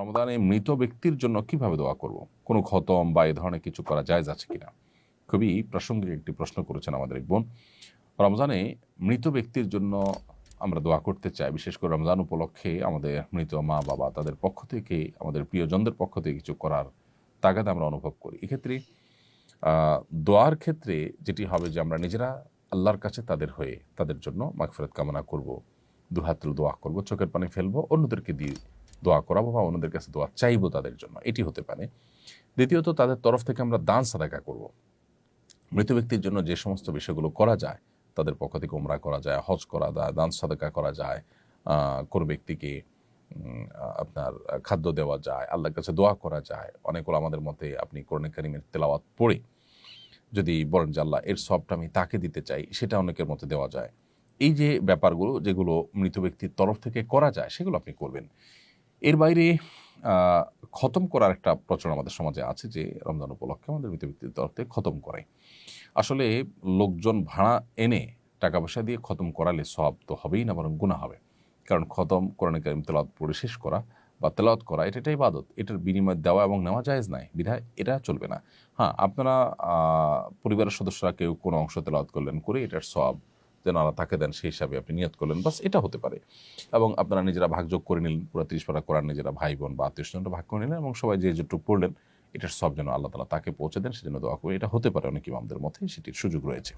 রমদানে মৃত ব্যক্তির জন্য কীভাবে দোয়া করব? কোনো খতম বা এ ধরনের কিছু করা যায় আছে কিনা? খুবই প্রাসঙ্গিক একটি প্রশ্ন করেছেন আমাদের এক বোন। রমজানে মৃত ব্যক্তির জন্য আমরা দোয়া করতে চাই। বিশেষ করে রমজান উপলক্ষে আমাদের মৃত মা, বাবা তাদের পক্ষ থেকে, আমাদের প্রিয়জনদের পক্ষ থেকে কিছু করার তাগাদ আমরা অনুভব করি। এক্ষেত্রে দোয়ার ক্ষেত্রে যেটি হবে যে আমরা নিজেরা আল্লাহর কাছে তাদের হয়ে তাদের জন্য মাগফিরাত কামনা করব, দুহাত তুলে দোয়া করব, চোখের পানি ফেলব, অন্যদেরকে দিয়ে দোয়া করাবো বা অন্যদের কাছে দোয়া চাইব তাদের জন্য। এটি হতে পারে। দ্বিতীয়ত, তাদের তরফ থেকে আমরা দান সাদাকা করব। মৃত ব্যক্তির জন্য যে সমস্ত বিষয়গুলো করা যায়, তাদের পক্ষ থেকে উমরা করা যায়, হজ করা যায়, দান সাদাকা করা যায় কোনো ব্যক্তিকে আপনার খাদ্য দেওয়া যায়, আল্লাহর কাছে দোয়া করা যায় অনেকগুলো আমাদের মতে আপনি কোরআন কারিমের তেলাওয়াত পড়ে যদি বলেন যে, আল্লাহ, এর সবটা আমি তাকে দিতে চাই সেটা অনেকের মতে দেওয়া যায়। এই যে ব্যাপারগুলো, যেগুলো মৃত ব্যক্তির তরফ থেকে করা যায়, সেগুলো আপনি করবেন। এর বাইরে খতম করার একটা প্রচলন আমাদের সমাজে আছে যে, রমজান উপলক্ষে আমাদের মৃত ব্যক্তির খতম করে আসলে লোকজন ভাড়া এনে টাকা পয়সা দিয়ে খতম করালে সব তো হবেই না, বরং গুণা হবে। কারণ খতম, কোরআন কারিম তেলাওয়াত পড়ে শেষ করা বা তেলাওয়াত করা, এটা এটাই ইবাদত। এটার বিনিময় দেওয়া এবং নেওয়া জায়েজ নাই, বিধায় এটা চলবে না। হ্যাঁ আপনারা পরিবারের সদস্যরা কেউ কোনো অংশ তেলাওয়াত করলেন করে এটার সব যেন আল্লাহ তাকে দেন, সেই হিসাবে আপনি নিয়ত করলেন। বাস এটা হতে পারে। এবং আপনারা নিজেরা ভাগযোগ করে নিলেন, পুরো তিরিশ পারা করার নিজেরা ভাই বোন বা আত্মীয় স্বজনরা ভাগ করে নিলেন এবং সবাই যে যেটুকু পড়লেন, এটার সব যেন আল্লাহ তালা তাকে পৌঁছে দেন, সেজন্য দোয়া করে এটা হতে পারে অনেক ইমামদের মধ্যে সেটির সুযোগ রয়েছে।